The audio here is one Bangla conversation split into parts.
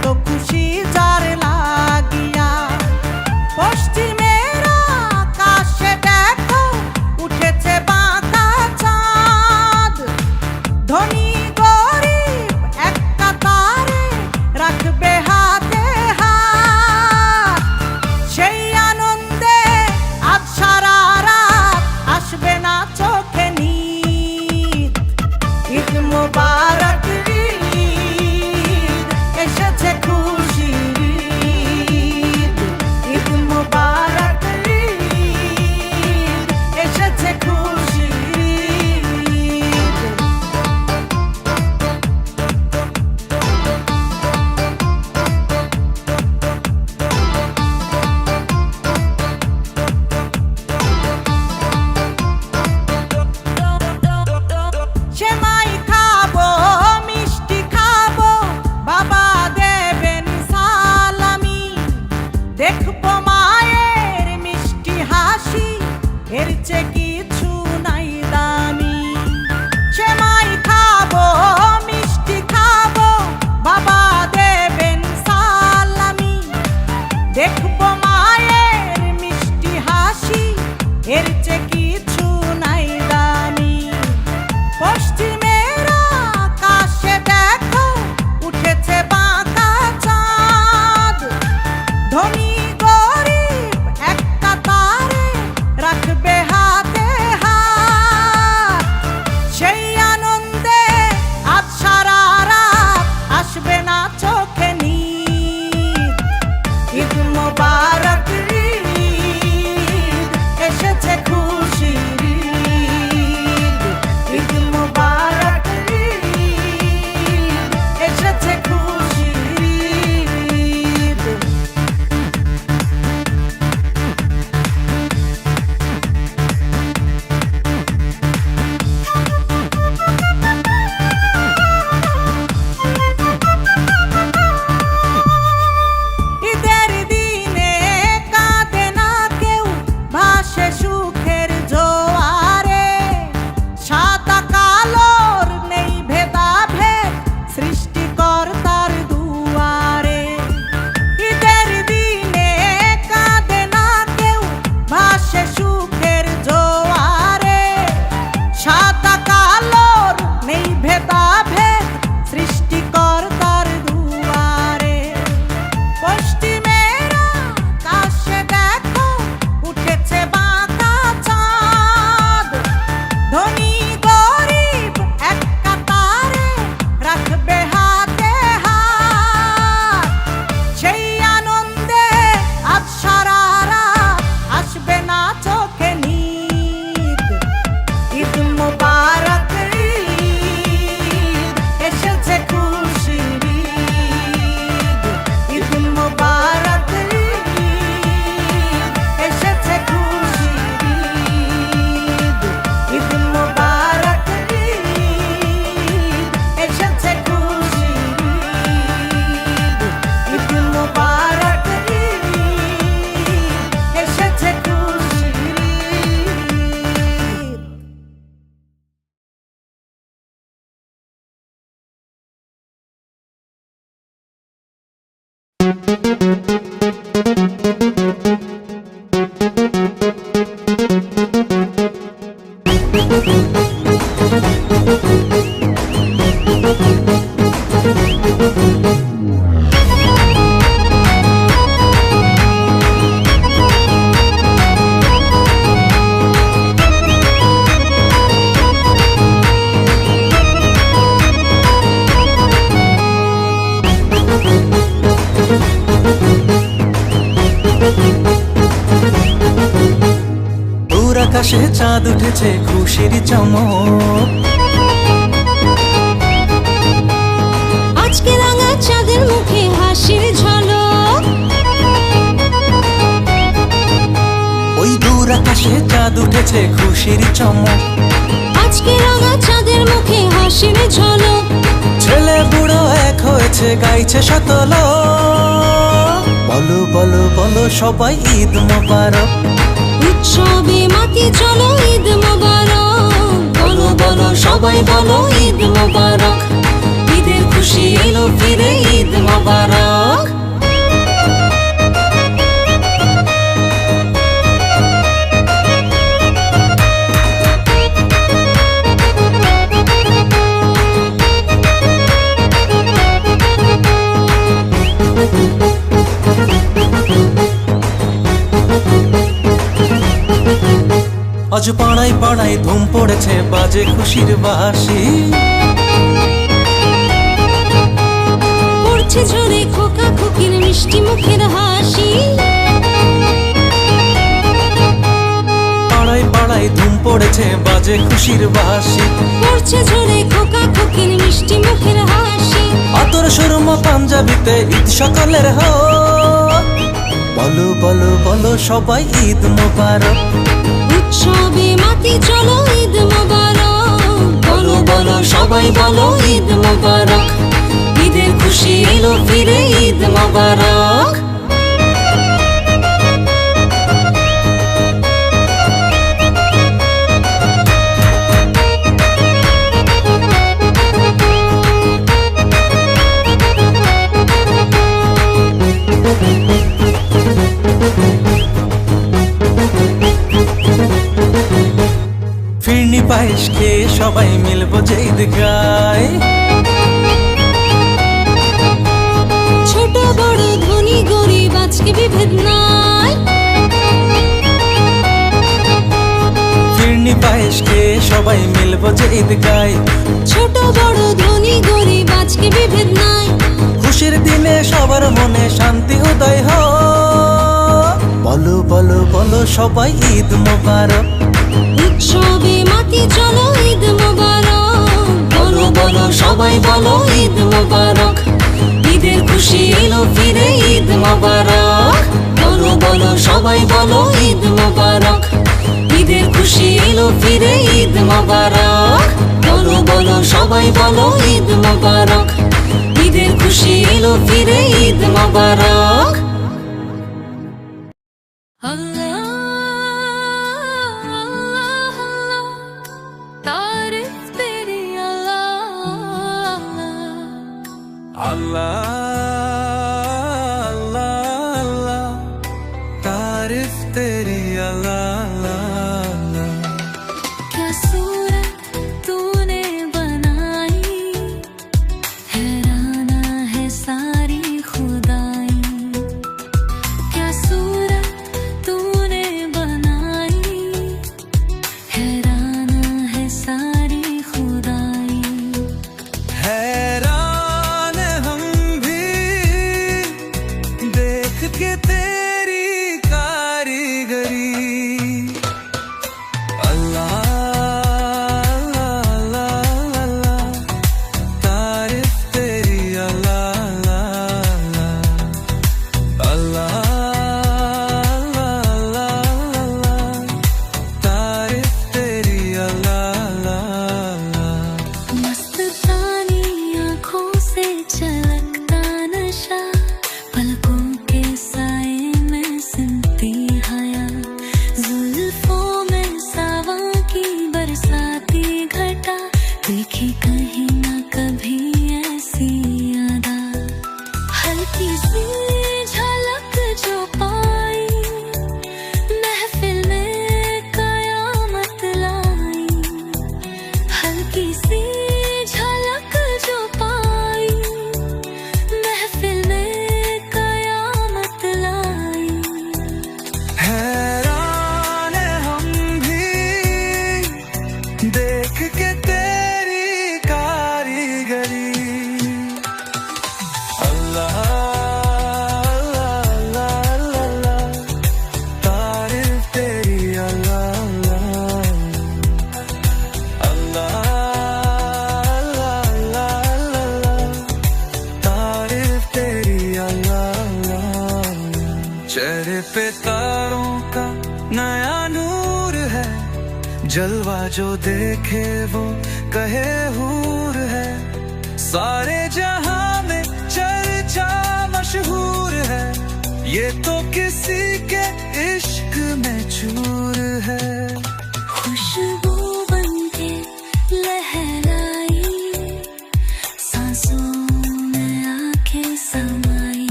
Don't. দূর এসেছে খুশির চমক। আজকে রাঙা চাঁদের মুখে হাসির ঝল ওই দূর আকাশে চাঁদ উঠেছে খুশির চমক। আজকে রাঙা চাঁদের মুখে হাসির ঝল ছেলে বুড়ো এক হয়েছে গাইছে সতল। বলো বলো বলো সবাই ঈদ মোবারক। উৎসবে মাতি চলো ঈদ মোবারক। বলো বলো, সবাই বলো ঈদ মোবারক। ঈদের খুশি এলো ফিরে ঈদ মোবারক। আজ পাড়ায় পাড়ায় ধুম পড়েছে বাজে খুশির বাসি পড়ছে ঝরে খোকা খুকির মিষ্টি মুখের হাসি। পাড়ায় পাড়ায় ধুম পড়েছে বাজে খুশির বাসি পড়ছে ঝরে খোকা খুকির মিষ্টি মুখের হাসি। আতর সুরমা পাঞ্জাবিতে ঈদ সকলের হ বলো বলো বলো সবাই ঈদ মোবারক। উৎসবে মাতি চলো, ঈদ মোবারক। বলো বলো, সবাই বলো, ঈদ মোবারক। ঈদের খুশি এলো ফিরে, ঈদ মোবারক। গায় ছোট বড় ধনী গরিব আজকে বিভেদ নাই। ফিরনি পায়েস খেয়ে সবাই মিলবো যে ঈদ গায় ছোট বড় ধনী গরিব আজকে বিভেদ নাই। খুশির দিনে সবার মনে শান্তি উদয় হ বলো বলো বলো সবাই ঈদ মোবারক। উৎসবে মাতি চলো সবাই বলো ঈদ মোবারক। ঈদের খুশি এলো ফিরে ঈদ মোবারক। বলো বলো সবাই বলো ঈদ মোবারক। ঈদের খুশি এলো ফিরে ঈদ মোবারক। বলো বলো সবাই বলো ঈদ মোবারক। ঈদের খুশি এলো ফিরে ঈদ মোবারক। Allah, सिर्फ़ तेरी अला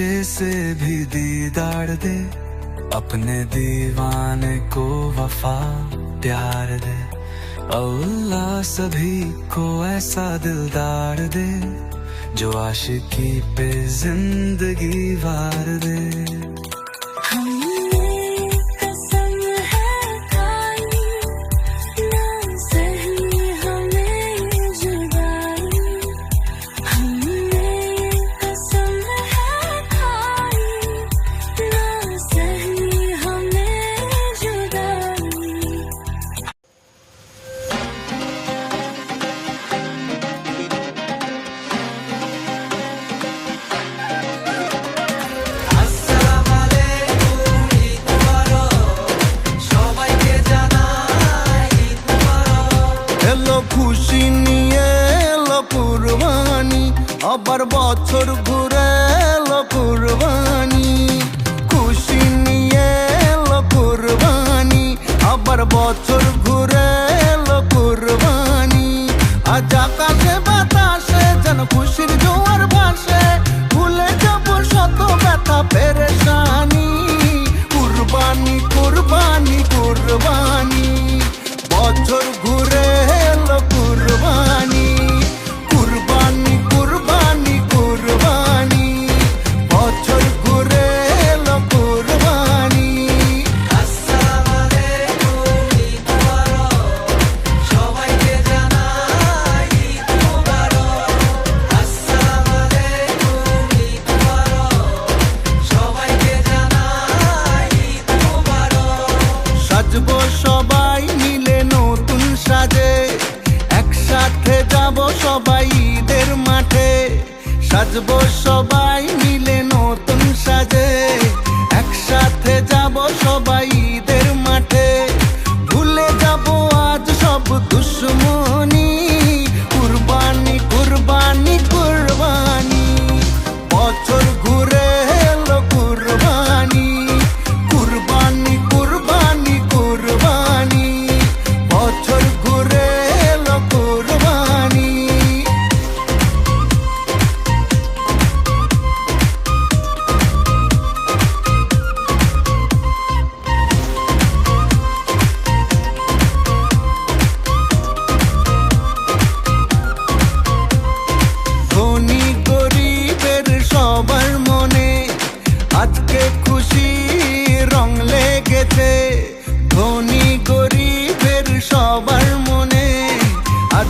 शीशे से भी दीदार दे, अपने दीवाने को वफा प्यार दे। अल्लाह सभी को ऐसा दिलदार दे, जो आशिकी पे ज़िंदगी वार दे।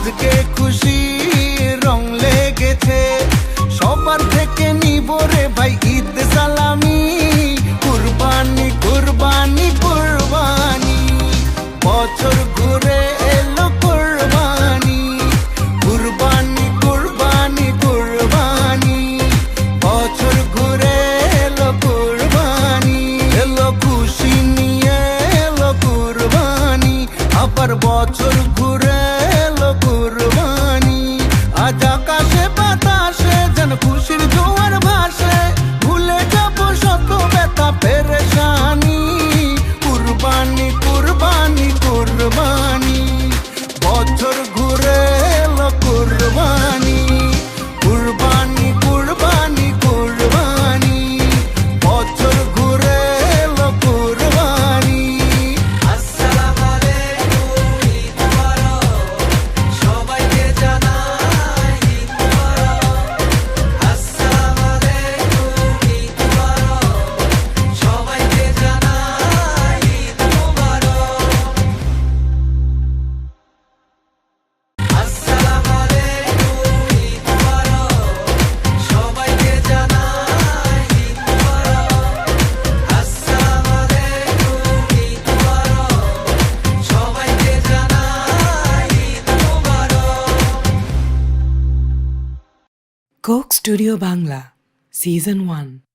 আজকে খুশি, রং লেগেছে। সবার থেকে নিব রে ভাই ঈদ সালামি। কুরবানি কুরবানি কুরবানি। বছর Coke Studio Bangla Season 1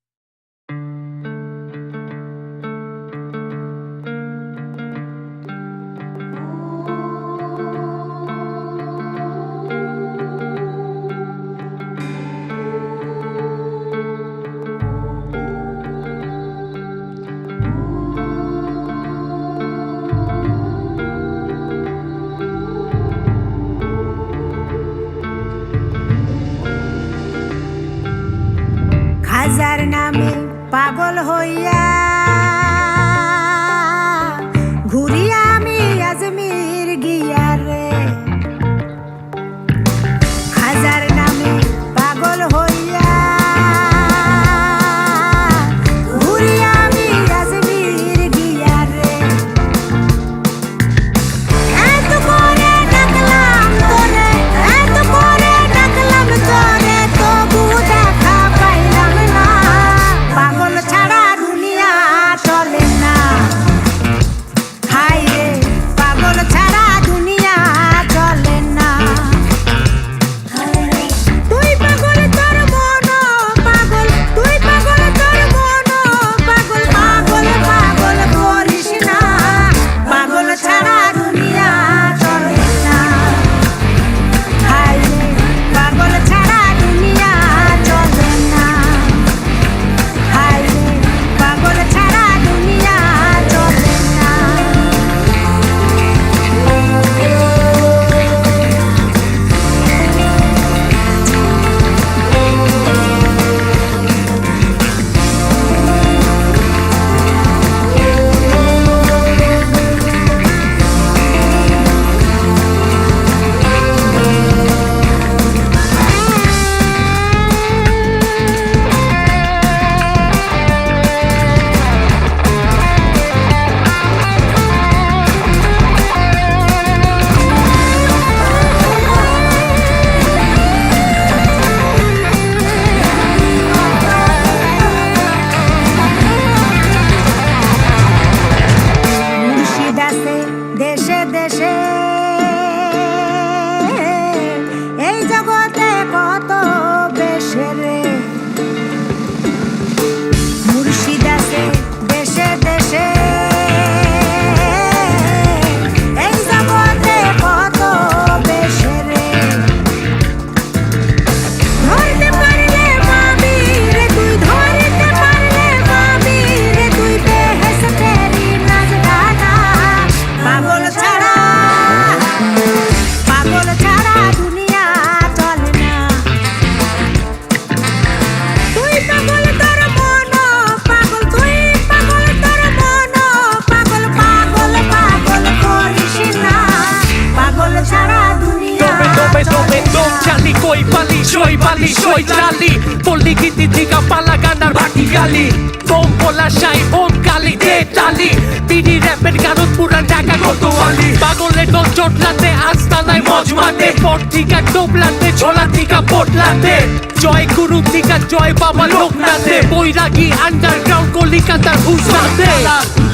বাটি গালি বোম বলা সাই বোম কালি দে টালি। বিডি র্যাপের কারণ পুরান ঢাকা কত আলি। পাগলের দল চটলাতে আস্তানায় মজ মাতে পর থিকা টোপলাতে ঝোলা থিকা পটলাতে। জয় গুরু থিকা জয় বাবা লোকনাথে। বৈরাগী আন্ডারগ্রাউন্ড কলিকাতার হুসাতে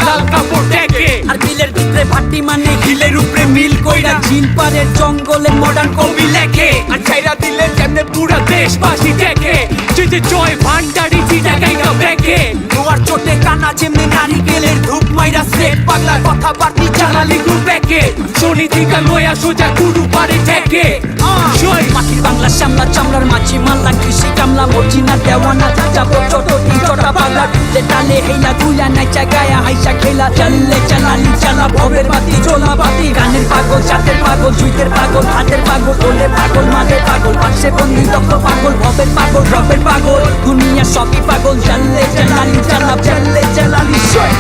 লাল কাপড় ডেকে আর বিলের ভিতরে ভাটি মানে হিলের উপরে মিল কইরা ঝিল পারের জঙ্গলে মডার্ন কবি লেখে। আর ছাইরা দিলে যেমনে পুরা দেশবাসী দেখে। যে জয় কথা বার্তি চালালি গ্রুপ ব্যাকে সোনি দিকা লয়া সোজা গুরু পারে ঠেকে। জয় মাটির বাংলা শ্যামলা চামড়ার মাঝি মাল্লা, কৃষি কামলা মর্জিনা দেওয়ানা, চাচা ছোট চটা পাগলা টুলে টালে হেলা গুলা নাইচা, গায়া, হাইসা, খেলা চললে চালালি চালা, ভবের বাতি চোলা বাতি, গানের পাগল চাটের পাগল, জুইতের পাগল, হাতের পাগল ওলে পাগল মাদের পাগল, পাশে বন্দি, দক্ষ পাগল, ভবের পাগল, রবের পাগল, দুনিয়া সবই পাগল চললে চালালি চালা চললে চালালি সয়